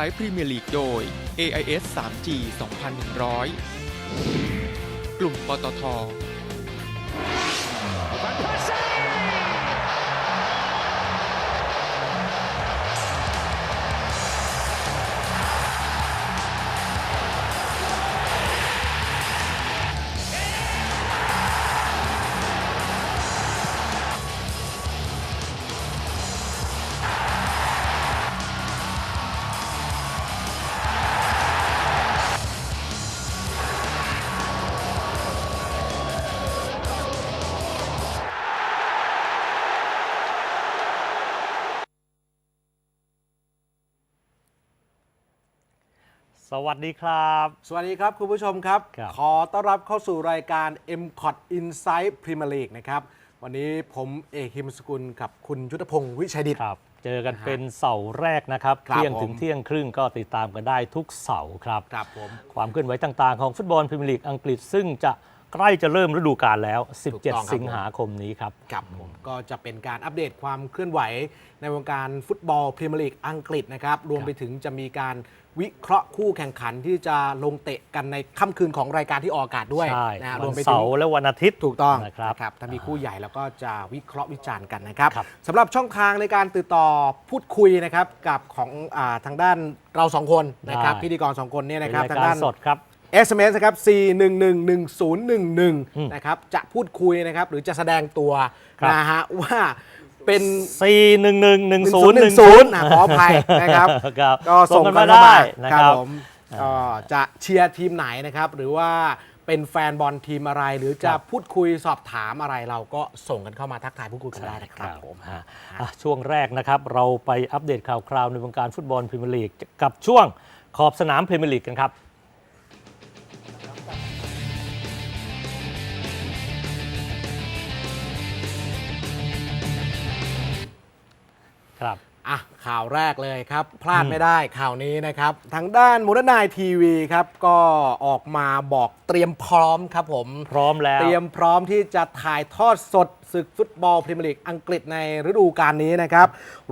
ายพรีเมียร์ลีกโดย AIS 3G 2100 กลุ่มปตท สวัสดีครับ สวัสดีครับ คุณผู้ชมครับ ครับ ขอต้อนรับเข้าสู่รายการ m c o t Insight Premier League นะครับ วันนี้ผมเอกฮิมสกุลกับคุณยุทธพงศ์วิชัยดิต ครับ เจอกันเป็นเสาร์แรกนะครับ ครับเที่ยงถึงผม เที่ยงครึ่งก็ติดตามกันได้ทุกเสาร์ครับ ครับผม ความเคลื่อนไหวต่างๆของฟุตบอลพรีเมียร์ลีกอังกฤษซึ่งจะ ใกล้จะเริ่มฤดูกาลแล้ว ถูกต้องครับ 17 สิงหาคมนี้ครับ ครับผมก็จะเป็นการอัปเดตความเคลื่อนไหวในวงการฟุตบอลพรีเมียร์ลีกอังกฤษนะครับ รวมไปถึงจะมีการวิเคราะห์คู่แข่งขันที่จะลงเตะกันในค่ำคืนของรายการที่ออกอากาศด้วยใช่นะฮะรวัวมนไปถึเสาง ร์และวันอาทิตย์ ถูกต้องนะครับถ้ามีคู่ใหญ่แล้วก็จะวิเคราะห์วิจารณ์กันนะครับครับ สำหรับช่องทางในการติดต่อพูดคุยนะครับกับของอาทางด้านเราสองคนนะครับพิธีกรสองคนเนี่ยนะครับเป็ทางรายด้าการนสดครับ SMS นะครับ 4111011มนะครับ จะพูดคุยนะครับ หรือจะแสดงตัวครับ นะฮะว่าเป็น4 1 1 1 0 1 1010นะขออภัยนะครับ ครับก็ส่งกันมาเข้าได้มานะครับผมก็จะเชียร์ทีมไหนนะครับ หรือว่าเป็นแฟนบอลทีมอะไร หรือจะครับ พูดคุยสอบถามอะไรเราก็ส่งกันเข้ามาทักทายพูดคุยกันได้นะครับผมอะอะช่วงแรกนะครับ เราไปอัปเดตข่าวคราวในวงการฟุตบอลพรีเมียร์ลีกกับช่วงขอบสนามพรีเมียร์ลีกกันครับ ครับอะข่าวแรกเลยครับ พลาดไม่ได้ข่าวนี้นะครับ ทางด้านมูลนายทีวีครับ ก็ออกมาบอกเตรียมพร้อมครับผม พร้อมแล้ว เตรียมพร้อมที่จะถ่ายทอดสด ศึกฟุตบอลพรีเมียร์ลีกอังกฤษในฤดูกาลนี้นะครับ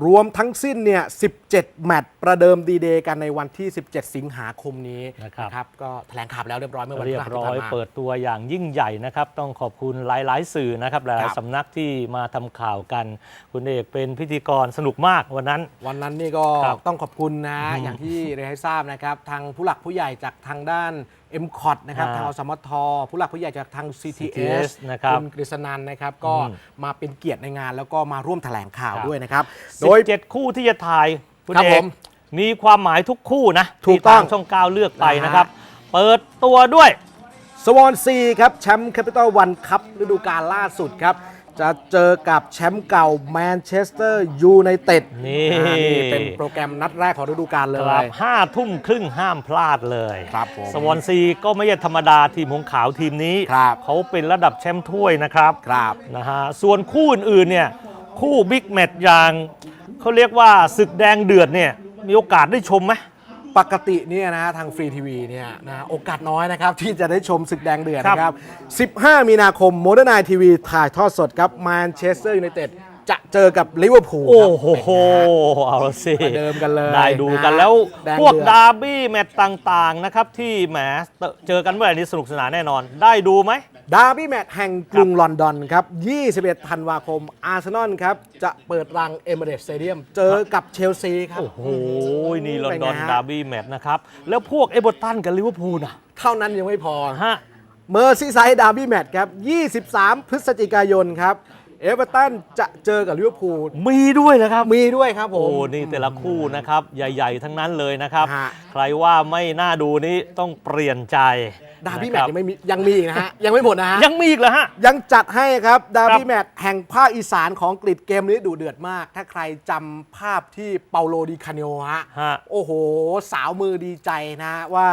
รวมทั้งสิ้นเนี่ย 17 แมตช์ประเดิมดีเดย์กันในวันที่ 17 สิงหาคมนี้นะครับ ก็แถลงข่าวแล้วเรียบร้อยเมื่อวันพเรีฤยบหัสร้ที่อผ่านยมาเปิดตัวอย่างยิ่งใหญ่นะครับ ต้องขอบคุณหลายๆ สื่อนะครับหลาครัยบๆสำนักที่มาทำข่าวกัน คุณเอกเป็นพิธีกรสนุกมากวันนั้น วันนั้นนี่ก็ครับต้องขอบคุณนะอืมอย่างที่เรียนให้ทราบนะครับทางผู้หลักผู้ใหญ่จากทางด้าน m c o t นะครับอ่าทางอสมท ผู้หลักผู้ใหญ่จากทาง CTS CTS นะครับณกฤษนันนะครับ ก็อืมมาเป็นเกียรติในงาน แล้วก็มาร่วมแถลงข่าวครับด้วยนะครับ โดโดยยเจ็ดคู่ที่จะถ่ายคุณครับเอผกมมีความหมายทุกคู่นะถูกที่ต้องทาช่องเก้าเลือกไปนะฮะนะครับ เปิดตัวด้วยสวอนซีครับแชมป์แคปิตอลวันคัพฤดูกาลล่าสุดครับ จะเจอกับแชมป์เก่าแมนเชสเตอร์ยูไนเต็ดนี่ เป็นโปรแกรมนัดแรกของฤดูกาลเลครับย ห้าทุ่มครึ่งห้ามพลาดเลย ครับผมสวอนซีก็ไม่ใช่ธรรมดาทีมของขาวทีมนี้ ครับ เขาเป็นระดับแชมป์ถ้วยนะครับ ครับ นะฮะ ส่วนคู่อื่นๆเนี่ย คู่บิ๊กแมตช์อย่าง เขาเรียกว่าศึกแดงเดือดเนี่ย มีโอกาสได้ชมไหม ปกติเนี่ยนะฮะทางฟรีทีวีเนี่ยนะโอกาสน้อยนะครับ ที่จะได้ชมศึกแดงเดือดครับนะครับ 15 มีนาคมโมเดิร์นไนทีวีถ่ายทอดสดครับแมนเชสเตอร์ยูไนเต็ดจะเจอกับลิเวอร์พูลโอ้ครับโหเอาละสิประเดิมกันเลย ได้ดูกันแล้วแดงพวกเดือดดาร์บี้แมตช์ต่าง ๆ นะครับ ที่แหมเจอกันเมื่อไหร่นี้สนุกสนานแน่นอน ได้ดูไหม ดาร์บี้แมตช์แห่งกรุงลอนดอนครับ 21 ธันวาคม อาร์เซนอลครับ จะเปิดรังเอเมเรส s สเตเดียม เจอกับเชลซีครับ โอ้โห นี่ลอนเป็นดไงอนฮะดาร์บี้แมตช์นะครับ แล้วพวกเอเบอร์ตันกับลิเวอร์พูลนะเท่านั้นยังไม่พอฮะเมอร์ซีไซด์ดาร์บี้แมตช์ครับ 23 พฤศจิกายนครับ เอเวอร์ตันจะเจอกับลิเวอร์พูลมีด้วยนะครับ มีด้วยครับผโอ้ม นี่แต่ละคู่นะครับ ใหญ่ๆ ทั้งนั้นเลยนะครับ ฮะ ใครว่าไม่น่าดูนี้ต้องเปลี่ยนใจดาร์บี้แมนะตคช์ยังไม่มียังมีอีกนะฮะ ยังไม่หมดนะฮะ ยังมีอีกเหรอฮะ ยังจัดให้ครับดาร์ครับี้บแมตช์แห่งภาคอีสานของอังกรีฑเกมนี้ดูเดือดมาก ถ้าใครจำภาพที่เปาโลดิคาเนโอฮะ ฮะ โอ้โห สาวมือดีใจนะว่า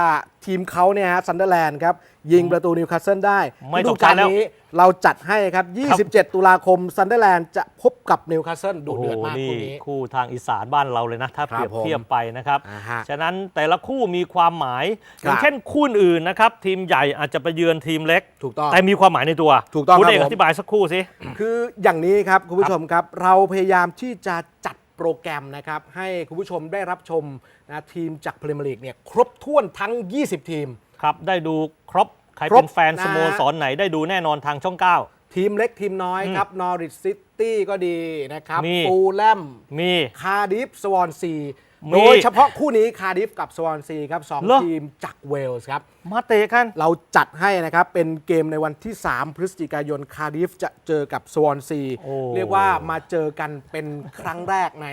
ทีมเขาเนี่ยฮะซันเดอร์แลนด์ครับยิงประตูนิวคาสเซิลได้ไม่ฤตดูกใจกาลแล้ว นี้เราจัดให้ครับ 27 ตุลาคมซันเดอร์แลนด์จะพบกับนิวคาสเซิลดูโอ้โหเดือดมากนี่คู่นี้ คู่ทางอีสานบ้านเราเลยนะ ถ้าครัเปบรียบผมเทียบไปนะครับ อ่าฮะฉะนั้นแต่ละคู่มีความหมาย ครับอย่างเช่นคู่อื่นนะครับ ทีมใหญ่อาจจะไปเยือนทีมเล็ก ถูกต้องแต่มีความหมายในตัวถูกต้องคุณครับเอกผม อธิบายสักครู่สิ คืออย่างนี้ครับ คุณผู้ชมครับ เราพยายามที่จะจัด โปรแกรมนะครับให้คุณผู้ชมได้รับชมนะทีมจากพรีเมียร์ลีกเนี่ยครบถ้วนทั้ง 20 ทีม ครับ ได้ดูครบ ใครครบเป็นแฟนนะ สโมสรไหนได้ดูแน่นอนทางช่อง 9 ทีมเล็กทีมน้อยครับนอริ s ซิตี้ก็ดีนะครับมีฟูลแลม มี คาดิฟสวอนซีมี โดยเฉพาะคู่นี้คาดิฟกับสวอนซีครับสองเหรอ ทีมจากเวลส์ครับ มาเตะกัน เราจัดให้นะครับ เป็นเกมในวันที่ 3 พฤศจิกายนคาดิฟจะเจอกับสวอนซี โอ้เรียกว่ามาเจอกันเป็นครั้งแรกใน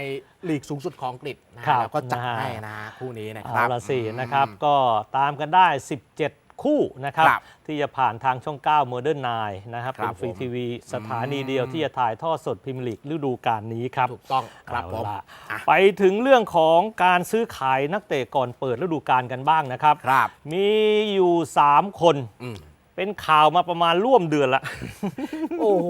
ลีกสูงสุดของอังกฤษนะครับแล้วก็จัดนะฮะ ให้นะคู่นี้นะคเอารับ ละสินะครับ ก็ตามกันได้ 17 คู่นะครับ ครับที่จะผ่านทางช่อง 9 Modern 9นะครับ ครัเป็บนฟรีผม ทีวีสถานีเดียวที่จะถ่ายทอดสดพรีเมียร์ลีกฤดูกาลนี้ครับ ถูกต้องครับผม เอาล่ะอะไปถึงเรื่องของการซื้อขายนักเตะก่อนเปิดฤดูกาลกันบ้างนะครับ ครับมีอยู่ 3 คนอืม เป็นข่าวมาประมาณร่วมเดือนละ โอ้โห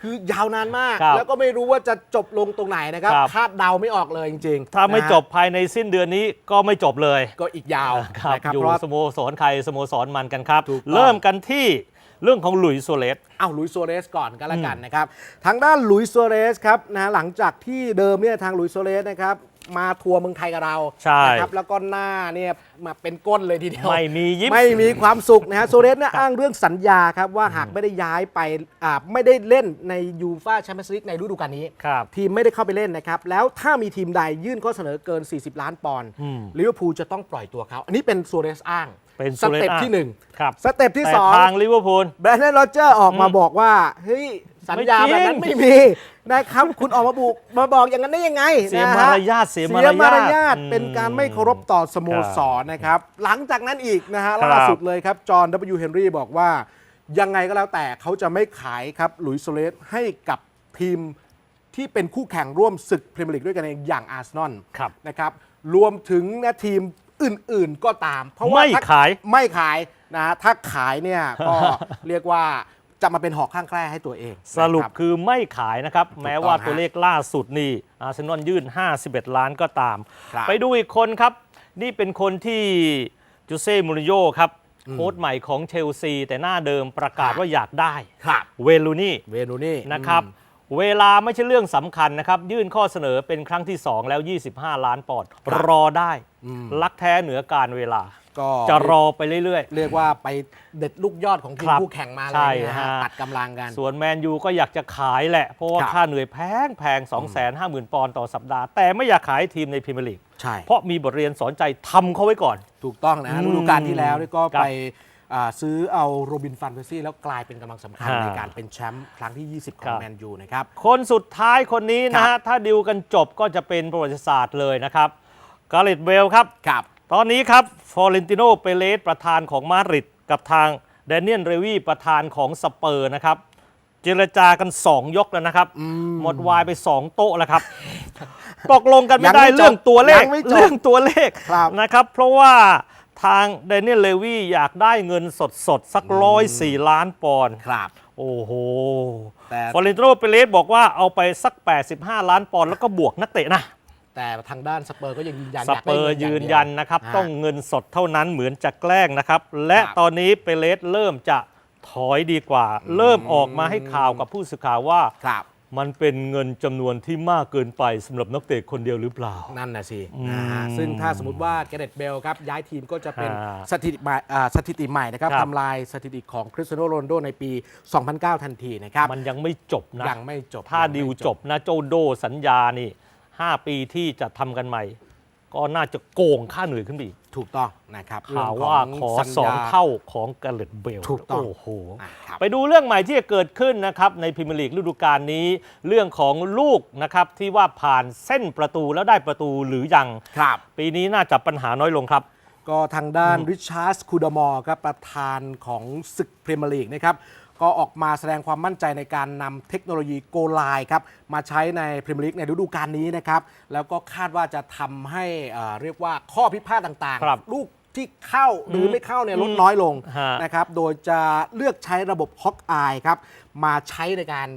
คือยาวนานมาก ครับแล้วก็ไม่รู้ว่าจะจบลงตรงไหนนะครับ ครับ คาดเดาไม่ออกเลยจริงๆถ้าไม่นะฮะจบภายในสิ้นเดือนนี้ก็ไม่จบเลยก็อีกยาวครับนะครับอยู่เพราะว่า สโมสรใครสโมสรมันกันครับ ถูกต้อง เริ่มกันที่เรื่องของหลุยส์โซเลส เอาลุยส์ซัวเรสก่อนก็แล้วกันนะครับ ทางด้านลุยส์ซัวเรสครับนะหลังจากที่เดิมเนี่ยทางลุยส์ซัวเรสนะครับ มาทัวร์เมืองไทยกับเราใช่ นะครับแล้วก็หน้าเนี่ยมาเป็นก้นเลยทีเดียว ไม่มียิ้มไม่มีความสุขนะฮะโซเรสเนี่ยอ้างเรื่องสัญญาครับว่าหากไม่ได้ย้ายไปอ่าไม่ได้เล่นในยูฟาแชมเปี้ยนส์ลีกในฤดูกาลนี้ ครับ ทีมไม่ได้เข้าไปเล่นนะครับ แล้วถ้ามีทีมใดยื่นข้อเสนอเกิน 40 ล้านปอนด์อืมลิเวอร์พูลจะต้องปล่อยตัวเขา อันนี้เป็นโซเรสอ้างเป็นสเต็ป Suarez ที่หนึ่งครับสเต็ปที่ แต่สองทางลิเวอร์พูล แบรนด์โรเจอร์ออกมาบอกว่า เฮ้ย สัญญาไม่จริงแบบนั้นไม่มีนะครับ คุณออกมาบุกมาบอกอย่างนั้นได้ยังไงเสียนะฮะมารยาทเสียเสียมารยาทอืมเป็นการไม่เคารพต่อสโมสรนะครับ หลังจากนั้นอีกนะฮะครับล่าสุดเลยครับ จอห์น W. เฮนรี่บอกว่า ยังไงก็แล้วแต่เขาจะไม่ขายครับหลุยส์โซเลสให้กับทีมที่เป็นคู่แข่งร่วมศึกพรีเมียร์ลีกด้วยกันเองอย่างอาร์เซนอลครับนะครับรวมถึงนะทีมอื่นๆก็ตาม เพราะว่าไม่ถ้ขายไม่ขายนะฮะถ้าขายเนี่ยก็เรียกว่า จะมาเป็นหอกข้างแคร่ให้ตัวเองสรุปนะคบคือไม่ขายนะครับ แม้ว่าฮะตัวเลขล่าสุดนี่อาร์เซนอลยื่น 51 ล้านก็ตาม ครับไปดูอีกคนครับ นี่เป็นคนที่จูเซ่มูรินโญ่ครับ โค้ชใหม่ของเชลซี แต่หน้าเดิมประกาศว่าอยากได้ ครับ เวลูนี่ เวนูนี่ นะครับเวลาไม่ใช่เรื่องสำคัญนะครับ ยื่นข้อเสนอเป็นครั้งที่ 2 แล้ว 25 ล้านปอนด์รอได้ลักแท้เหนือการเวลา ก็จะรอไปเรื่อย เรียกว่าไปเด็ดลูกยอดของทีมครับคู่แข่งมาเลใช่ยนะฮะฮะ ตัดกำลังกัน ๆ ส่วนแมนยูก็อยากจะขายแหละ เพราะว่าครับ ค่าเหนื่อยแพงแพง 2 5 0 0 0 0 ปอนด์ต่อสัปดาห์ แต่ไม่อยากขายทีมในพรีเมียร์ลีก ใช่ เพราะมีบทเรียนสอนใจทำเขาไว้ก่อน ถูกต้องนะฮะอืมฤดูกาลที่แล้วนี่ก็ครับไปอ่าซื้อเอาโรบินฟันเฟซี่แล้วกลายเป็นกำลังสำคัญฮะในการเป็นแชมป์ครั้งที่ 20 ขอครังบแมนยูนะครับ คนสุดท้ายคนนี้นะครัฮะ บ ถ้าดิวกันจบก็จะเป็นประวัติศาสตร์เลยนะครับ กาเลตเบลครับ ครับ ตอนนี้ครับฟอเรนติโนเปเลสประธานของมาดริดกับทางแดเนียลเรวีประธานของสเปอร์นะครับเจรจากัน 2 ยกแล้วนะครับ หมดวายไป 2 โต๊ะแล้วครับ ตกลงกันไม่ได้ยังไม่จบเรื่องตัวเลขยังไม่จบเรื่องตัวเลขครับนะครับ เพราะว่าทางแดเนียลเลวีอยากได้เงินสดสดๆสักร้อยสี่ล้านปอนด์ครับ โอ้โหแต่ฟอเรนติโนเปเลสบอกว่าเอาไปสัก 85 ล้านปอนด์แล้วก็บวกนักเตะนะ แต่ทางด้านสเปอร์ก็ยังยืนยันสอยากเปได้องิร์อายืนเดีวยันนะครับฮต้องเงินสดเท่านั้นเหมือนจะแกล้งนะครับ และครับตอนนี้เปเลสเริ่มจะถอยดีกว่า เริ่มออกมาให้ข่าวกับผู้สื่อข่าวว่า ครับ มันเป็นเงินจำนวนที่มากเกินไปสำหรับนักเตะคนเดียวหรือเปล่า นั่นนะสิอืมนะฮะซึ่งถ้าสมมติว่าแกเรตเบลครับ ย้ายทีมก็จะเป็นอ่าสถิติใหม่อ่าสถิติใหม่นะครับครับ ทำลายสถิติของคริสเตียโนโรนลโดในปี 2009 ทันทีนะครับ มันยังไม่จบนะ ยังไม่จบถ้ายังไม่ดิวจบนะ โจโดสัญญานี่ 5 ปีที่จะทำกันใหม่ ก็น่าจะโกงค่าเหนื่อยขึ้นไปอีกถูกต้องนะครับข่าวเรื่องว่าขขอสัญญสองเท่าของกาเลตเบลถูกต้องโอ้โหอะครับไปดูเรื่องใหม่ที่จะเกิดขึ้นนะครับในพรีเมียร์ลีกฤดูกาลนี้ เรื่องของลูกนะครับที่ว่าผ่านเส้นประตูแล้วได้ประตูหรือยัง ครับ ปีนี้น่าจะปัญหาน้อยลงครับ ก็ทางด้านริชาร์ดคูดามอร์ครับประธานของศึกพรีเมียร์ลีกนะครับ ก็ออกมาแสดงความมั่นใจในการนำเทคโนโลยีโกไลครับมาใช้ในพรีเมียร์ลีกในฤดูกาลนี้นะครับแล้วก็คาดว่าจะทำให้เอ่อเรียกว่าข้อพิพาทต่างครับลูกที่เข้าหรืออมไม่เข้าเนี่ยอืมลดน้อยลงฮะนะครับ โดยจะเลือกใช้ระบบฮอกอายครับ มาใช้ในการ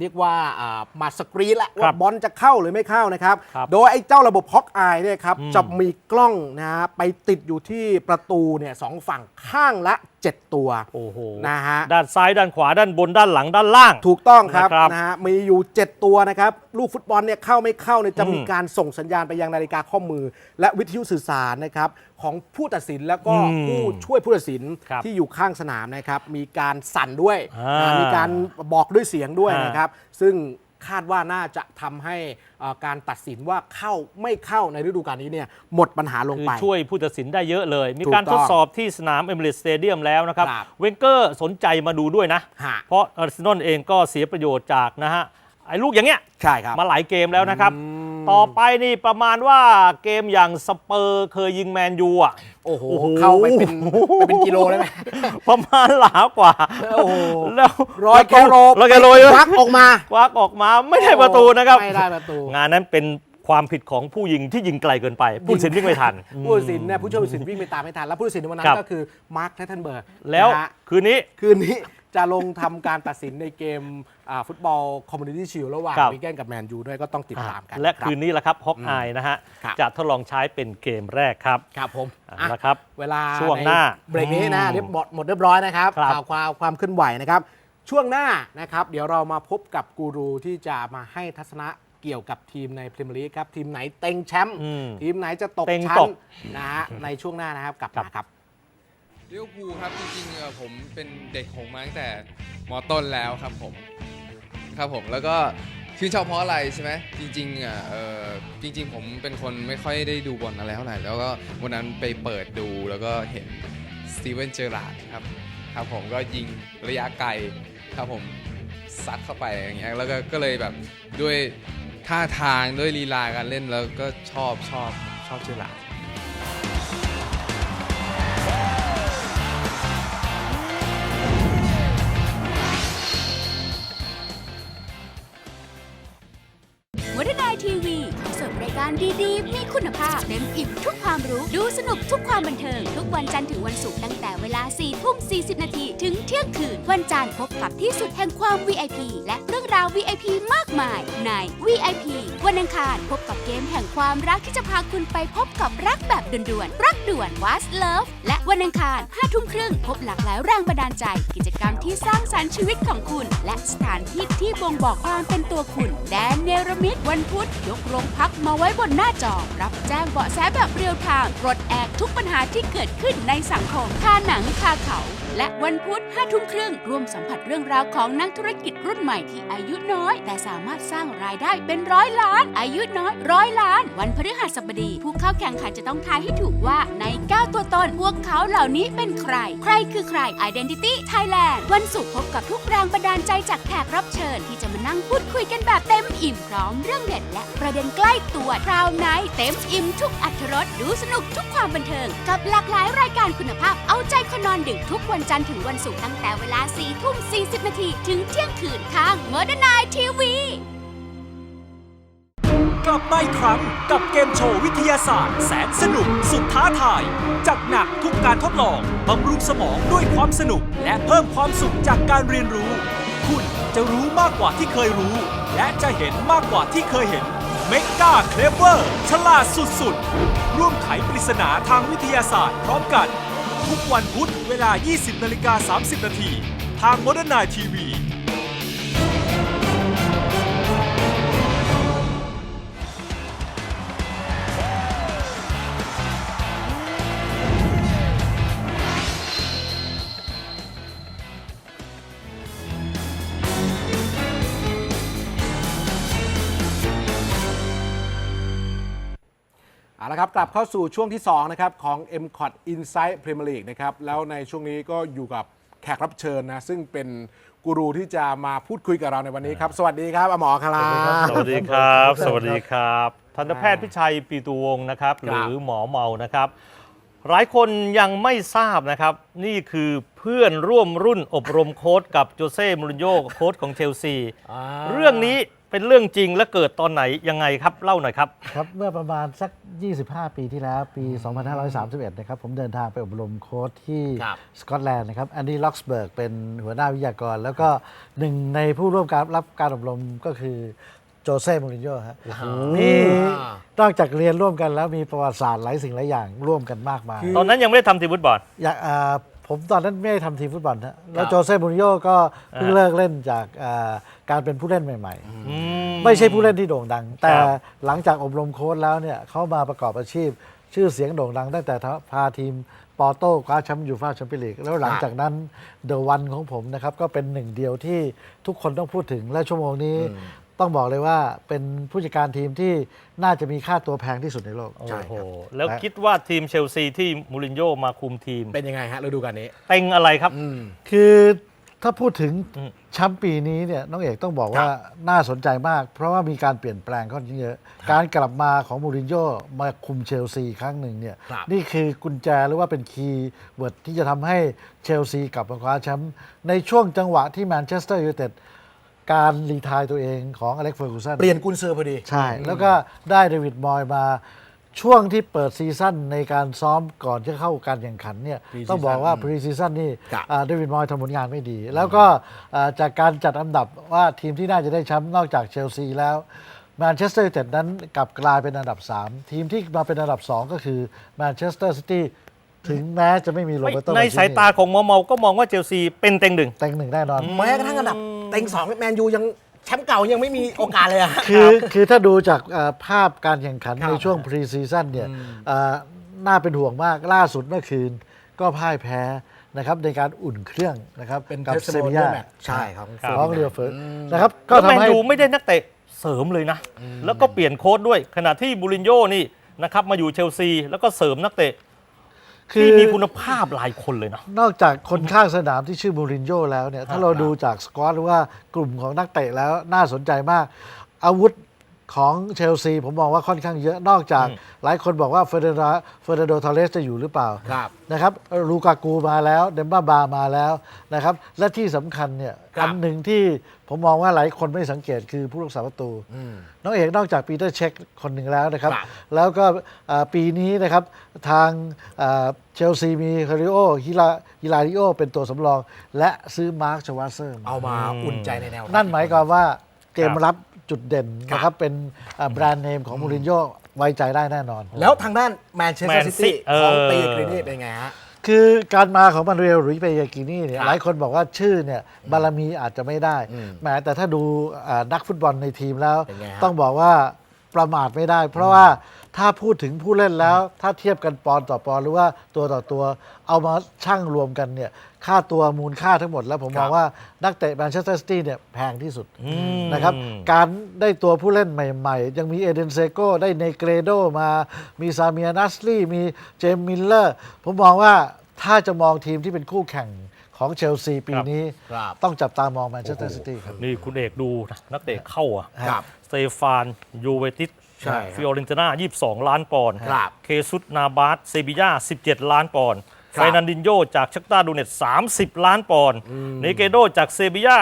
เรียกว่าอ่ามาสกรีนแหละครัว่าบบอลจะเข้าหรือไม่เข้านะครับครับ โดยไอ้เจ้าระบบฮอกอายเนี่ยครับอืมจะมีกล้องนะฮะไปติดอยู่ที่ประตูเนี่ยสองฝั่งข้างละ 7 ตัวโอ้โหนะฮะด้านซ้ายด้านขวาด้านบนด้านหลังด้านล่าง ถูกต้องครับนะครับนะฮะมีอยู่ 7 ตัวนะครับ ลูกฟุตบอลเนี่ยเข้าไม่เข้าเนี่ยจะอืมมีการส่งสัญญาณไปยังนาฬิกาข้อมือ และวิทยุสื่อสารนะครับของผู้ตัดสินแล้วก็อืมผู้ช่วยผู้ตัดสินครับที่อยู่ข้างสนามนะครับ มีการสั่นด้วยอ่านะมีการบอกด้วยเสียงด้วยอ่าน นะครับ ซึ่ง คาดว่าน่าจะทำให้เอ่อการตัดสินว่าเข้าไม่เข้าในฤดูกาลนี้เนี่ยหมดปัญหาลงคือไป ช่วยผู้ตัดสินได้เยอะเลย มีถูกการต้ทองดสอบที่สนามเอมิเรตสเตเดียมแล้วนะครับครับเวนเกอร์สนใจมาดูด้วยนะฮะเพราะอาร์เซนอลเองก็เสียประโยชน์จากนะฮะ ไอ้ลูกอย่างเงี้ยใช่ครับมาหลายเกมแล้วนะครับอืมต่อไปนี่ประมาณว่าเกมอย่างสเปอร์เคยยิงแมนยูอะโอ้โหโอ้โหเข้าไปเป็นไปเป็นกิโลเลยไหมประมาณหลากว่าโอ้โหแล้วร้อยแคโรร้อยแคโรเยอะควักออกมาควักออกมาไม่ได้ประตูนะครับไม่ได้ประตูงานนั้นเป็นความผิดของผู้ยิงที่ยิงไกลเกินไป ผู้ตัดสินวิ่งไม่ทัน ผู้ตัดสินเนี่ยผู้ช่วยผู้ตัดสินวิ่งไปตามไม่ทัน แล้วผู้ตัดสินในวันนั้ครันบก็คือมาร์คเททันเบิร์กแล้วนะฮะคืนนี้คืนนี้ จะลงทำการตัดสินในเกมอ่าฟุตบอลคอมมูนิตี้ชิลระหว่างครับ วิกเกนกับแมนยูด้วยก็ต้องติดตามกันและรับ คืนนี้แหละครับฮอกอายนะฮะครับ จะทดลองใช้เป็นเกมแรกครับ ครับผมเอาอะละครับ เวลาช่วงหน้าใเบรกนี้นะอืมเรียบหมดหมดเรียบร้อยนะครับครับ ข่าวความความเคลื่อนไหวนะครับ ช่วงหน้านะครับ เดี๋ยวเรามาพบกับกูรูที่จะมาให้ทัศนะเกี่ยวกับทีมในพรีเมียร์ลีกครับ ทีมไหนเต็งแชมป์อืม ทีมไหนจะตกเต็งชั้ตนกนะฮะในช่วงหน้านะครับกลับมาครับ ลิเวอร์พูลครับจริงๆเอ่อผมเป็นเด็กหงส์มาตั้งแต่มต้นแล้วครับผมครับผมแล้วก็ชื่นชอบเพราะอะไรใช่ไหมจริงๆอะเออจริง ๆ ผมเป็นคนไม่ค่อยได้ดูบอลอะไรเท่าไหร่แล้วก็วันนั้นไปเปิดดูแล้วก็เห็นสตีเวนเจอราร์ดครับครับผมก็ยิงระยะไกลครับผมซัดเข้าไปอย่างเงี้ยแล้วก็ก็เลยแบบด้วยท่าทางด้วยลีลาการเล่นแล้วก็ชอบชอบชอบเจอราร์ด ภาพเต็มอิ่มทุกความรู้ ดูสนุกทุกความบันเทิง ทุกวันจันทร์ถึงวันศุกร์ตั้งแต่เวลา4ทุ่ม40 นาทีถึง ที่ยงคืน วันจันทร์พบกับที่สุดแห่งความ VIP และเรื่องราว VIP มากมายใน VIP วันอังคารพบกับเกมแห่งความรักที่จะพาคุณไปพบกับรักแบบด่วนๆ รักด่วน What's Love และวันอังคาร5ทุ่มครึ่งพบหลากหลายแรงบันดาลใจ กิจกรรมที่สร้างสรรค์ชีวิตของคุณ และสถานที่ที่บ่งบอกความเป็นตัวคุณ แดนเนรมิตวันพุธยกโรงพักมาไว้บนหน้าจอ รับแจ้งเบาะแสแบบเรียลไทม์ปลดแอกทุกปัญหาที่เกิดขึ้นในสังคมคาหนังคาเขา และวันพุธ5ทุ่มครึ่งร่วมสัมผัสเรื่องราวของนักธุรกิจรุ่นใหม่ที่อายุน้อย แต่สามารถสร้างรายได้เป็นร้อยล้าน อายุน้อยร้อยล้าน วันพฤหัสบดี ผู้เข้าแข่งขันจะต้องทายให้ถูกว่าใน 9 ตัวตน พวกเขาเหล่านี้เป็นใคร ใครคือใคร Identity Thailand วันศุกร์พบกับทุกแรงบันดาลใจจากแขกรับเชิญ ที่จะมานั่งพูดคุยกันแบบเต็มอิ่มพร้อมเรื่องเด็ด และประเด็นใกล้ตัวคราวไหนเต็มอิ่มทุกอัธรสดูสนุกทุกความบันเทิง กับหลากหลายรายการคุณภาพเอาใจคนนอนดึกทุกวันจันทร์ถึงวันศุกร์ตั้งแต่เวลา4ทุ่ม 40 นาทีถึงเที่ยงคืนทาง Modern Night TV กลับมาอีกครั้งกับเกมโชว์วิทยาศาสตร์ แสนสนุกสุดท้าทาย จัดหนักทุกการทดลองบำรุงสมองด้วยความสนุก และเพิ่มความสุขจากการเรียนรู้ คุณจะรู้มากกว่าที่เคยรู้ และจะเห็นมากกว่าที่เคยเห็นเมกาเคลเวอร์ฉลาดสุดๆ ร่วมไขปริศนาทางวิทยาศาสตร์พร้อมกัน ทุกวันพุธเวลา 20นาฬิกา30นาทีทาง Modern Night TV ครับกลับเข้าสู่ช่วงที่ 2 นะครับ ของ m c o t Insight Premier League นะครับ แล้วในช่วงนี้ก็อยู่กับแขกรับเชิญนะ ซึ่งเป็นกูรูที่จะมาพูดคุยกับเราในวันนี้ครับ สวัสดีครับอาหมอครับ สวัสดีครับ สวัสดีครับทันตแพทย์พิชัยปีตูวงศ์นะครับครับ หรือหมอเมานะครับ หลายคนยังไม่ทราบนะครับ นี่คือเพื่อนร่วมรุ่นอบรมโค้ชกับโจเซ่มูรินโญ่โค้ชของเชลซี เรื่องนี้ เป็นเรื่องจริงและเกิดตอนไหนยังไงครับเล่าหน่อยครับ ครับเมื่อประมาณสัก 25 ปีที่แล้วปี 2531 นะครับ ผมเดินทางไปอบรมโค้ชที่ครับสกอตแลนด์นะครับอันดี้ล็อกสเบิร์กเป็นหัวหน้าวิทยากร แล้วก็หนึ่งในผู้ร่วมการรับการอบรมก็คือโจเซ่มูรินโญ่ฮะมีนอกจากเรียนร่วมกันแล้วมีประวัติศาสตร์หลายสิ่งหลายอย่างร่วมกันมากมาย ตอนนั้นยังไม่ได้ทำทีมฟุตบอล อย่างอ่าผมตอนนั้นไม่ได้ทำทีมฟุตบอลนะแล้วครับโจเซ่มูรินโญ่ก็เพิ่งอ่าเลิกเล่นจากอ่า การเป็นผู้เล่นใหม่ๆอืไม่ใช่ผู้เล่นที่โด่งดัง แต่ครับหลังจากอบรมโค้ชแล้วเนี่ยเขามาประกอบอาชีพ ชื่อเสียงโด่งดัง ตั้งแต่พาทีมปอร์โต้คว้าแชมป์ยูฟ่าแชมเปี้ยนลีกแล้วหลังจากนั้นเดอะวันของผมนะครับก็เป็นหนึ่งเดียวที่ทุกคนต้องพูดถึงและชั่วโมงนี้ต้องบอกเลยว่าเป็นผู้จัดการทีมที่น่าจะมีค่าตัวแพงที่สุดในโลก โอ้ใช่โหครับแล้วคิดว่าทีมเชลซีที่มูรินโญ่มาคุมทีม เป็นยังไงฮะฤดูกาลนี้ เต็งอะไรครับอืมคือ ถ้าพูดถึงอืมแชมป์ปีนี้เนี่ยน้องเอกต้องบอกว่าน่าสนใจมาก เพราะว่ามีการเปลี่ยนแปลงค่อนข้างเยอะ การกลับมาของมูรินโญ่มาคุมเชลซีครั้งหนึ่งเนี่ยครับนี่คือกุญแจหรือว่าเป็นคีย์เวิร์ดที่จะทำให้เชลซีกลับมาคว้าแชมป์ในช่วงจังหวะที่แมนเชสเตอร์ยูไนเต็ดการรีไทายตัวเองของอเล็กเฟอร์กูสันเปลี่ยนกุนซือพอดี ใช่ แล้วก็ได้เดวิดมอยมา ช่วงที่เปิดซีซั่นในการซ้อมก่อนจะเข้าการแข่งขันเนี่ย Pre-season ต้องบอกว่าพรีซีซั่นนี่ครับ อ่าเดวิดมอยทำผลงานไม่ดี แล้วก็อ่าจากการจัดอันดับว่าทีมที่น่าจะได้แชมป์นอกจากเชลซีแล้วแมนเชสเตอร์ยูไนเต็ดนั้นกลับกลายเป็นอันดับ 3 ทีมที่มาเป็นอันดับ 2 ก็คือแมนเชสเตอร์ซิตี้ถึงแม้จะไม่มีโรไม่เบร์โตในสายตาของเมาเมาก็มองว่าเชลซีเป็นเต็งหนึ่ง เต็งหนึ่งแน่นอน แม้กระทั่งอันดับเต็งสองแมนยูยัง แชมป์เก่ายังไม่มีโอกาสเลยอะ คือคือถ้าดูจากเอ่อภาพการแข่งขันครับในช่วงพรีซีซั่นเนี่ยเอ่อน่าเป็นห่วงมากล่าสุดเมื่อคืนก็พ่ายแพ้นะครับในการอุ่นเครื่องนะครับเป็นกับเทสเซโมบีเนียยาลแมตช์ใช่ครับร้องเรือเฟิร์สนะครับก็แล้วแมทำนให้ ยูไม่ได้นักเตะเสริมเลยนะ แล้วก็เปลี่ยนโค้ดด้วย ขณะที่มูรินโญ่นี่นะครับมาอยู่เชลซี แล้วก็เสริมนักเตะ คืที่อมีคุณภาพหลายคนเลยนะนอกจากคนข้างสนามที่ชื่อมูรินโญ่แล้วเนี่ย ถ้าเราดูจากสกอตหรือว่ากลุ่มของนักเตะแล้วน่าสนใจมาก อาวุธ ของเชลซีผมมองว่าค่อนข้างเยอะนอกจากหลายคนบอกว่าเฟเดราเฟเดโดทอเรสจะอยู่หรือเปล่าครับนะครับลูกากูมาแล้วเดมบ้าบามาแล้วนะครับและที่สำคัญเนี่ยครับ อันหนึ่งที่ผมมองว่าหลายคนไม่สังเกตคือผู้รักษาประตูน้องเอกนอกจากปีเตอร์เช็คคนหนึ่งแล้วนะครับ ครับแล้วก็อ่าปีนี้นะครับทางอ่าเชลซีมีคาริโอฮิลาฮิลาริโอเป็นตัวสำรอง และซื้อมาร์คชวาเซอร์มา เอามาอุ่นใจในแนวรับนั่นหมายความว่าเกมครับรับ จุดเด่นนะครับ เป็นอ่าแบรนด์เนมของมูรินโญ่ไว้ใจได้แน่นอน แล้วทางด้านแมนเชสเตอ Man ร์ซิตี้ City เออของปีกรีนี่เป็นไงฮะ คือการมาของมานูเอลหรือเปยากินี่เนี่ยครับหลายคนบอกว่าชื่อเนี่ยบารมีอาจจะไม่ได้แหมแต่ถ้าดูอ่านักฟุตบอลในทีมแล้ว เป็นไงฮะ ต้องบอกว่าประมาทไม่ได้ เพราะว่า ถ้าพูดถึงผู้เล่นแล้ว ถ้าเทียบกันปอนด์ต่อปอนด์หรือว่าตัวต่อตัว เอามาชั่งรวมกันเนี่ย ค่าตัวมูลค่าทั้งหมดแล้วผมมองว่านักเตะแมนเชสเตอร์ซิตี้เนี่ยแพงที่สุดมนะครับ การได้ตัวผู้เล่นใหม่ ๆ ยังมีเอเดนเซโกได้เนเกรโดมา มีซาเมียนัสลีมีเจมมิลเลอร์ ผมมองว่าถ้าจะมองทีมที่เป็นคู่แข่งของเชลซีปีนี้ครับต้องจับตามองแมนเชสเตอร์ซิตี้ครับ นี่คุณเอกดูนะนักเตะเข้าอะครับสเตฟานยูเวติส ใช่ครับฟิโอเรนติน่า 22 ล้านปอนด์ครับเคซุสนาบาสเซบียา17 ล้านปอนด์ครับไฟนันดินโยจากชักตาดูเนต30 ล้านปอนด์เนเกโดจากเซบียา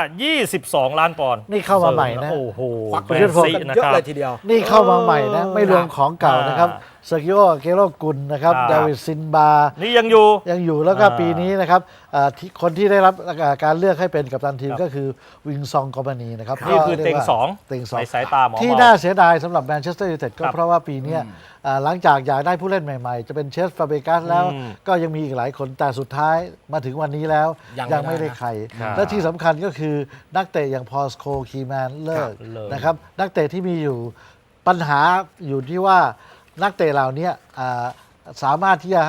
22 ล้านปอนด์นี่เข้ามาใหม่นะ โอ้โหควักแมไปนเยอะซีกันนะเยอะครับเลยทีเดียว นี่เข้ามาใหม่นะ ไม่รวมของเก่านะครับ อ่าเซอร์กิโอเกโรกุลนะครับครับดาวิดซินบา นี่ยังอยู่ ยังอยู่แล้วก็อ่าปีนี้นะครับอ่าที่คนที่ได้รับอ่าการเลือกให้เป็นกัปตันทีมครับก็คือวิงซองกอบานีนะครับนี่คือก็รีเต็ยกงว่าสองเต็งสองในสายตาหมอที่เมาน่าเสียดายสำหรับแมนเชสเตอร์ยูไนเต็ดก็ครับเพราะว่าปีเนี้ยอ่าหลังจากอยากได้ผู้เล่นใหม่ๆ จะเป็นเชสฟาเบกัสแล้วอืมก็ยังมีอีกหลายคนแต่สุดท้ายมาถึงวันนี้แล้วยังไม่ไม่ได้ได้ใคร ครับ และที่สำคัญก็คือนักเตะอย่างพอสโคคีแมนเลิกเลิก นะครับนักเตะที่มีอยู่ปัญหาอยู่ที่ว่า นักเตะเหล่านี้อ่าสามารถที่จะ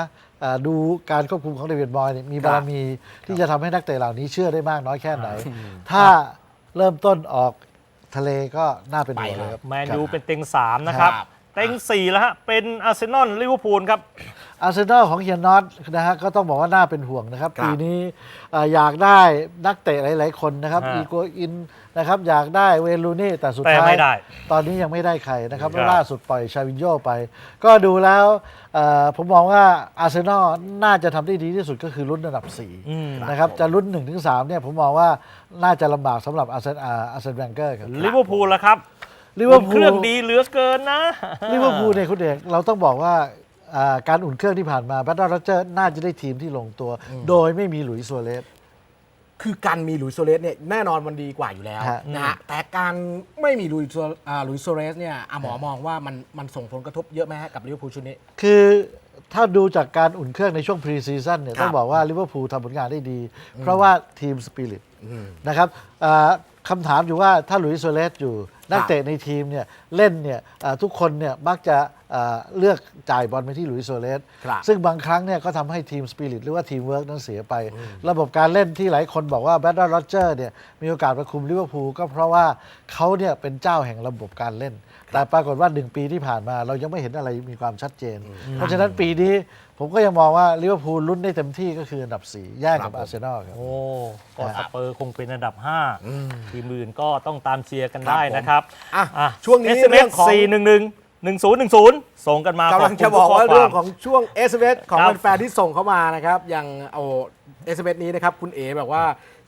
อ่าดูการควบคุมของเดวิดบอยเนี่ยมีบารมีที่จะทำให้นักเตะเหล่านี้เชื่อได้มากน้อยแค่ไหน ถ้าเริ่มต้นออกทะเลก็น่าเป็นห่วงเลยครับแมนยูเป็นเต็งสามนะครับครับ เต็งสี่แล้วฮะ เป็นอาร์เซนอลลิเวอร์พูลครับ อาร์เซนอลของเฮียนอตนะฮะก็ต้องบอกว่าน่าเป็นห่วงนะครับ ครับปีนี้อ่าอยากได้นักเตะหลาย ๆ คนนะครับฮะอีโกอินนะครับอยากได้เวลูนี่แต่สุดแต่ท้าย ไม่ได้ตอนนี้ยังไม่ได้ใครนะครับครับ ล่าสุดปล่อยชาวินโยไป ก็ดูแล้วเอ่อผมมองว่าอาร์เซนอลน่าจะทำได้ดีที่สุดก็คือลุ้นอันดับอืม 4นะครับจะลุ้น1-3เนี่ยผมมองว่าน่าจะลำบากสำหรับอาร์เซนอาร์เซนแวนเกอร์ครับ ลิเวอร์พูลแล้วครับ ลิเวอร์พูเคลรื่องดีเหลือเกินนะลิเวอร์พูลเนี่ยคุณเอกเราต้องบอกว่าอ่าการอุ่นเครื่องที่ผ่านมาแบตต์โรเจอร์น่าจะได้ทีมที่ลงตัว โดยไม่มีหลุยส์ซัวเรส คือการมีหลุยส์โซเลสเนี่ยแน่นอนมันดีกว่าอยู่แล้วฮะ นะฮะแต่การไม่มีหลุยส์โซอ่าหลุยส์โซเลสเนี่ยอาหมอมองว่ามันมันส่งผลกระทบเยอะไหมฮะกับลิเวอร์พูลชุดนี้ คือถ้าดูจากการอุ่นเครื่องในช่วงพรีซีซั่นเนี่ยครับต้องบอกว่าลิเวอร์พูลทำผลงานได้ดี เพราะว่าทีมสปิริตนะครับอ่าคำถามอยู่ว่าถ้าหลุยส์โซเลสอยู่ นักเตะในทีมเนี่ยเล่นเนี่ยอ่าทุกคนเนี่ยมักจะอ่าเลือกจ่ายบอลไปที่หลุยส์โซเลสครับซึ่งบางครั้งเนี่ยก็ทำให้ทีมสปิริตหรือว่าทีมเวิร์กนั้นเสียไป ระบบการเล่นที่หลายคนบอกว่าแบดดอร์โรเจอร์เนี่ยมีโอกาสมาคุมลิเวอร์พูลก็เพราะว่าเขาเนี่ยเป็นเจ้าแห่งระบบการเล่น แต่ปรากฏว่าหนึ่งปีที่ผ่านมาเรายังไม่เห็นอะไรมีความชัดเจน เพราะฉะนั้นปีนี้ ผมก็ยังมองว่าลิเวอร์พูลลุ้นได้เต็มที่ก็คืออันดับ 4 แย่งกับครับผมอาร์เซนอลครับ โอ้ก็คสรับเปอร์คงเป็นอันดับ 5 ทีมอื่นก็ต้องตามเชียร์กันครับได้ผมนะครับอะอะช่วงนี้ SMS เรื่องของ 4 1 1 1 0 1 0 ส่งกันมากำลังขจะณบอกว่าทุข้เรื่องคมของช่วง s อ s ของครับแฟนๆที่ส่งเข้ามานะครับอย่างเอา s อ s นี้นะครับ คุณเอ๋แบบว่า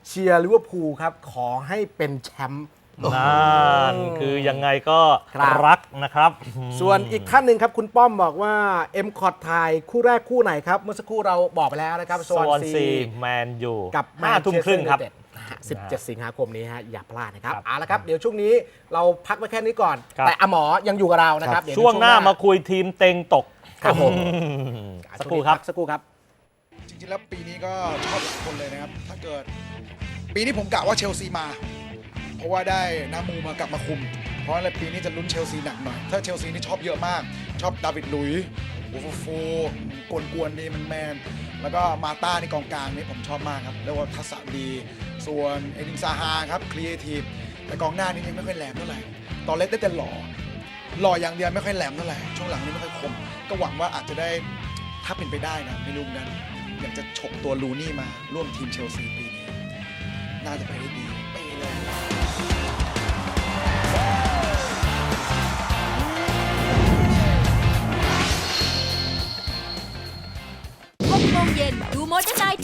เชียร์ลิเวอร์พูลครับ ขอให้เป็นแชมป์ นั่นคือยังไงก็ครับ รักนะครับ ส่วนอีกท่านหนึ่งครับ คุณป้อมบอกว่าเอ็มคอร์ดไทยคู่แรกคู่ไหนครับ เมื่อสักครู่เราบอกไปแล้วนะครับสวอนซี ซีแมนยูกับห้าทุ่มครึ่งครับ 17 สิงหาคมนี้ฮะอย่าพลาดนะครับครับเอาละครับ เดี๋ยวช่วงนี้เราพักไว้แค่นี้ก่อน ครับ แต่อหมอยังอยู่กับเรานะครับเดี๋ยช่วงหน้ามาคุยทีมเต็งตก ครับผมอืมสักครู่ครับ สักครู่ครับ จริงๆ แล้วปีนี้ก็ชอบหลายคนเลยนะครับ ถ้าเกิด ปีนี้ผมกะว่าเชลซีมาเพ ราะว่าได้นามูมากลับมาคุม เพราะฉะนั้นปีนี้จะลุ้นเชลซีหนักหน่อย ถ้าเชลซีนี่ชอบเยอะมาก ชอบดาวิดลุยโอ้โฟูกวนกวนดีมันแมน แล้วก็มาต้าในกองกลางนี่ผมชอบมากครับเรียกว่าทักษะดี ส่วนเอดิงซาฮาครับครีเอทีฟแต่กองหน้านี่ยังไม่ค่อยแหลมเท่าไหร่ ตอนเล็กได้แต่หล่อหล่ออย่างเดียวไม่ค่อยแหลมเท่าไหร่ ช่วงหลังนี่ไม่ค่อยคม ก็หวังว่าอาจจะได้ถ้าเป็นไปได้นะไม่รู้นกันอยากจะฉกตัวลูนี่มาร่วมทีมเชลซีปีนี้ น่าจะไปได้ดีไปเลย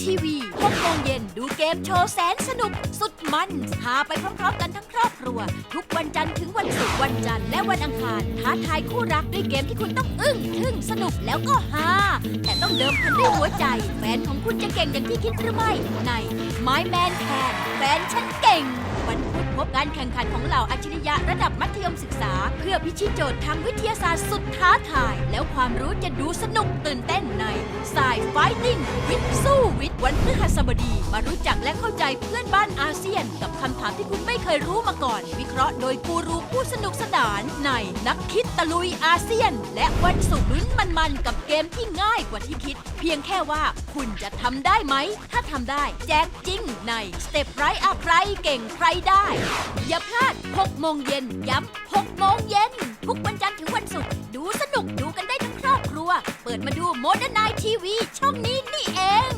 ทีวี6โมงเย็นดูเกมโชว์แสนสนุก สุดมันหาไปพร้อมๆกันทั้งครอบครัว ทุกวันจันทร์ถึงวันศุกร์วันจันทร์และวันอังคารท้าทายคู่รักด้วยเกมที่คุณต้องอึ้งทึ่งสนุกแล้วก็ฮาแต่ต้องเดิมพันด้วยหัวใจ แฟนของคุณจะเก่งอย่างที่คิดหรือไม่ใน My Man Can แฟนฉันเก่ง วันพุธพบการแข่งขันของเหล่าอัจฉริยะระดับมัธยมศึกษา เพื่อพิชิตโจทย์ทางวิทยาศาสตร์สุดท้าทาย แล้วความรู้จะดูสนุกตื่นเต้นในสายไฟติ้งวิทย์สู้วิทย์วันพฤหัสบดี มารู้จักและเข้าใจเพื่อนบ้านอาเซียน กับคำถามที่คุณไม่เคยรู้มาก่อน วิเคราะห์โดยกูรูผู้สนุกสนานในนักคิดตะลุยอาเซียน และวันศุกร์ลุ้นมันๆกับเกมที่ง่ายกว่าที่คิด เพียงแค่ว่าคุณจะทำได้ไหม ถ้าทำได้ แจกจริงในสเต็ปไรอัพไรเก่งใครได้ อย่าพลาด 6 โมงเย็น ย้ำ 6 โมงเย็น ทุกวันจันทร์ถึงวันศุกร์ ดูสนุกดูกันได้ทั้งครอบครัว เปิดมาดูโมเดิร์นไนทีวีช่องนี้นี่เอง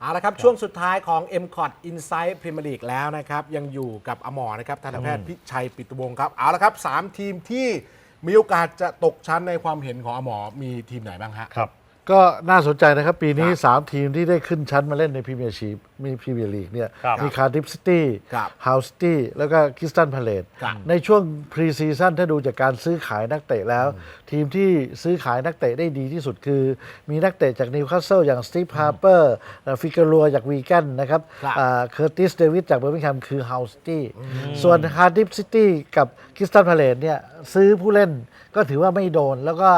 เอาละครับ ช่วงสุดท้ายของ m c o t Insight Premier League แล้วนะครับ ยังอยู่กับอมรนะครับทันตแพทย์พิชัยปิตุวงศ์ครับ เอาละครับ 3 ทีมที่ มีโอกาสจะตกชั้นในความเห็นของอมอมีทีมไหนบ้างฮะ ครับ ก็น่าสนใจนะครับ ปีนี้ครับ3ทีมที่ได้ขึ้นชั้นมาเล่นในพรีเมียร์ชีพมีพรีเมียร์ลีกเนี่ยครับมีคาร์ดิฟซิตี้ครับฮาวสตี้แล้วก็คริสตันพาเลตครับในช่วงพรีซีซั่นถ้าดูจากการซื้อขายนักเตะแล้ว ทีมที่ซื้อขายนักเตะได้ดีที่สุดคือ มีนักเตะจากนิวคาสเซิลอย่างสตีฟฮาร์เปอร์ฟิกาลัวจากวีแกนนะครับครับเคอร์ติสเดวิดจากเบอร์มิงแฮมคือฮาวสตี้ส่วนคาร์ดิฟซิตี้กับคริสตันพาเลตเนี่ยซื้อผู้เล่น ก็ถือว่าไม่โดน แล้วก็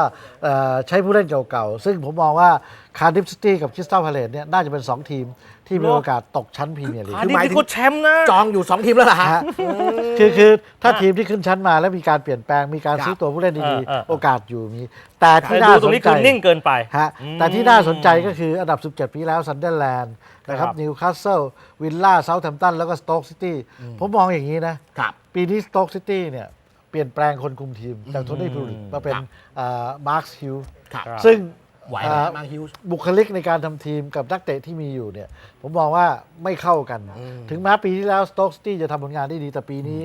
เอ่อใช้ผู้เล่นเก่าๆ ซึ่งผมมองว่าคาร์ดิฟซิตี้กับคริสตัลพาเลตเนี่ยน่าจะเป็น 2 ทีมที่มีโอกาสตกชั้นพรีเมียร์ลีก อันนี้หมายคือถึงโคชแชมป์นะ จองอยู่ 2 ทีมแล้วล่ะฮะ ฮะคือคือถ้าทีมที่ขึ้นชั้นมาแล้วมีการเปลี่ยนแปลงมีการครับซื้อตัวผู้เล่นดีเออเออ ๆ โอกาสอยู่มี แต่แต่ที่น่าดูตสรงนนี้ใจคือนิ่งเกินไป ฮะอืมแต่ที่น่าสนใจก็คืออันดับ 17 ปีแล้วซันเดอร์แลนด์นะครับครับ นิวคาสเซิลวิลล่าเซาท์แฮมป์ตันแล้วก็สโต๊กซิตี้ผมมองอย่างนี้นะ ครับ ปีนี้สโต๊กซิตี้เนี่ย เปลี่ยนแปลงคนคุมทีม จากโทนี่พูลิกมาเป็นครับมาร์คฮิลครับซึ่งไหวไหมอ่ามาฮิวส์บุคลิกในการทำทีมกับนักเตะที่มีอยู่เนี่ย ผมมองว่าไม่เข้ากัน ถึงแม้ปีที่แล้วสโต๊กซิตี้จะทำผลงานได้ดี แต่ปีนี้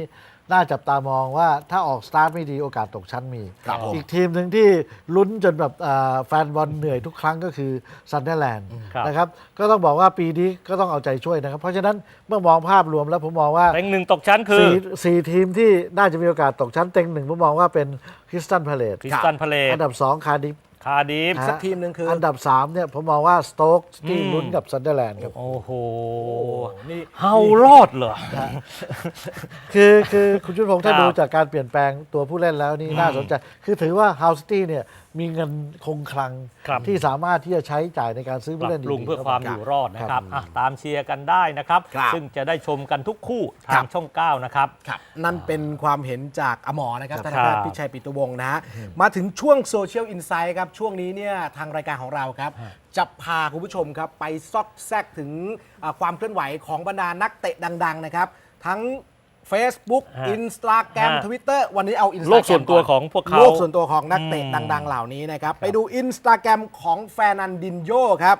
น่าจับตามองว่าถ้าออกสตาร์ทไม่ดีโอกาสตกชั้นมี ครับผมอีกทีมหนึ่งที่ลุ้นจนแบบอ่าแฟนบอลเหนื่อยทุกครั้งก็คือซันเดอร์แลนด์ครับ นะครับก็ต้องบอกว่าปีนี้ก็ต้องเอาใจช่วยนะครับ เพราะฉะนั้นเมื่อมองภาพรวมแล้วผมมองว่าเต็งหนึ่งตกชั้นคือสี่สี่ทีมที่น่าจะมีโอกาสตกชั้นเต็งหนึ่งผมมองว่าเป็นคริสตันพาเลตคริสตันพาเลตอันดับสองคาร์ดิฟคาร์ดิฟฮะสักทีมหนึ่งคือ อัอันดับสามเนี่ย ผมมองว่าสโต๊กที่อืมลุ้นกับซันเดอร์แลนด์ครับ โอ้โหนี่เฮารอดเหรอ คือคือคุณชุดพงษ์ถ้าครับดูจากการเปลี่ยนแปลงตัวผู้เล่นแล้วนี่น่าสนใจ คือถือว่าฮาวสตี้เนี่ย มีเงินคงคลัง ครับ ที่สามารถที่จะใช้จ่ายในการซื้อปผู้รับเล่นปรุงดีๆเพื่อความอยู่รอดนะคครัรับบอะตามเชียร์กันได้นะครับ ครับซึ่งจะได้ชมกันทุกคู่ครัทางบ ช่อง 9 นะครับ ครับนั่นเป็นความเห็นจากอมอนะครับครับธนแพทย์พิชัยปิตุวงศ์นะฮะมาถึงช่วงโซเชียลอินไซด์ครับ ช่วงนี้เนี่ยทางรายการของเราครับ จะพาคุณผู้ชมครับ ไปซอกแซกถึงอ่าความเคลื่อนไหวของบรรดานักเตะดัง ๆ นะครับ ทั้ง Facebook ฮะ Instagram ฮะ Twitter วันนี้เอา Instagram โลกส่วนตัวของพวกเขา โลกส่วนตัวของนักเตะอืมดัง ๆ เหล่านี้นะครับ ไปดู Instagram ของแฟนันดินโยครับ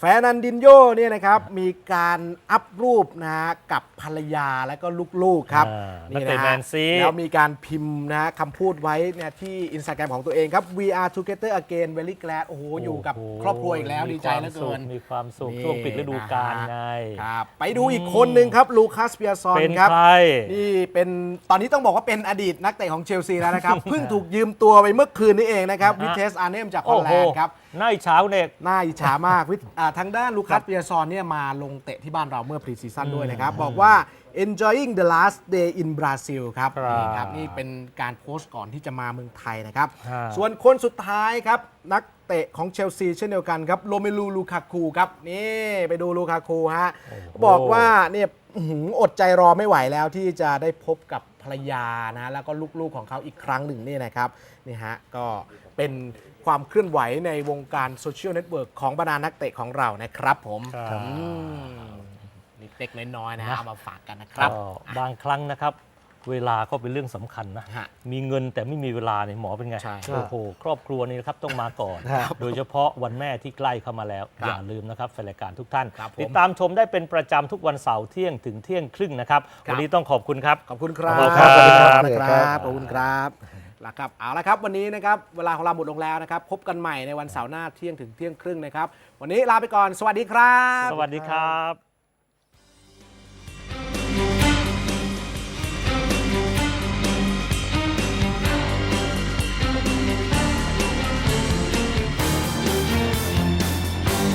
แฟนันดินโยเนี่ยนะครับมีการอัพรูปนะฮะกับภรรยาและก็ลูกๆครับอ่านักเตะฮแมนซี แล้วมีการพิมพ์นะฮะคำพูดไว้เนี่ยที่ Instagram ของตัวเองครับ we are together again very glad โอ้โห อยู่กับครอบครัวอีกแล้วดีใจเหลือเกิน มีความสุขนี่ช่วงปิดฤดูกาลไง ครับไปดูอีกคนหนึ่งครับลูคัสเปียซอนเป็นครับใคร นี่เป็นตอนนี้ต้องบอกว่าเป็นอดีตนักเตะของเชลซีแล้วนะครับ เพิ่งถูกยืมตัวไปเมื่อคืนนี้เองนะครับฮะวิเทสอาร์เนมจากฮอโอ้ลแลโหนด์ครับน่าอิจฉาเนี่ย น่าอิจฉามากวิทอ่าทางด้านลูคัสเปียซอนเนี่ยมาลงเตะที่บ้านเราเมื่อพรีซีซั่นด้วยนะครับ บอกว่า enjoying the last day in Brazil ครับครับนี่ครับ นี่เป็นการโพสต์ก่อนที่จะมาเมืองไทยนะครับ ฮะ ส่วนคนสุดท้ายครับ นักเตะของเชลซีเช่นเดียวกันครับโรเมลูลูคาคูครับ นี่ไปดูลูคาคูฮะ บอกว่าเนี่ยอื้อหืออดใจรอไม่ไหวแล้วที่จะได้พบกับ ภรรยานะแล้วก็ลูกๆของเขาอีกครั้งหนึ่งนี่นะครับนี่ฮะก็เป็นความเคลื่อนไหวในวงการโซเชียลเน็ตเวิร์กของบรรดานักเตะของเรานะครับผมครับ อืมนี่เล็กน้อยๆนะฮะเอามาฝากกันนะครับ ก็บางครั้งนะครับ เวลาก็เป็นเรื่องสำคัญนะ ฮะมีเงินแต่ไม่มีเวลาเนี่ยหมอเป็นไง ใช่โอ้โห ครอบครัวนี่นะครับต้องมาก่อน ครับโดยเฉพาะวันแม่ที่ใกล้เข้ามาแล้ว ครับอย่าลืมนะครับแฟนรายการทุกท่าน ครับผมติดตามชมได้เป็นประจำทุกวันเสาร์เที่ยงถึงเที่ยงครึ่งนะครับ ครับ วันนี้ต้องขอบคุณครับ ขอบคุณครับ ขอบคุณครับนะครับขอบคุณครับแล้วครับ เอาละครับ วันนี้นะครับ เวลาของเราหมดลงแล้วนะครับ พบกันใหม่ในวันเสาร์หน้าเที่ยงถึงเที่ยงครึ่งนะครับ วันนี้ลาไปก่อน สวัสดีครับ สวัสดีครับ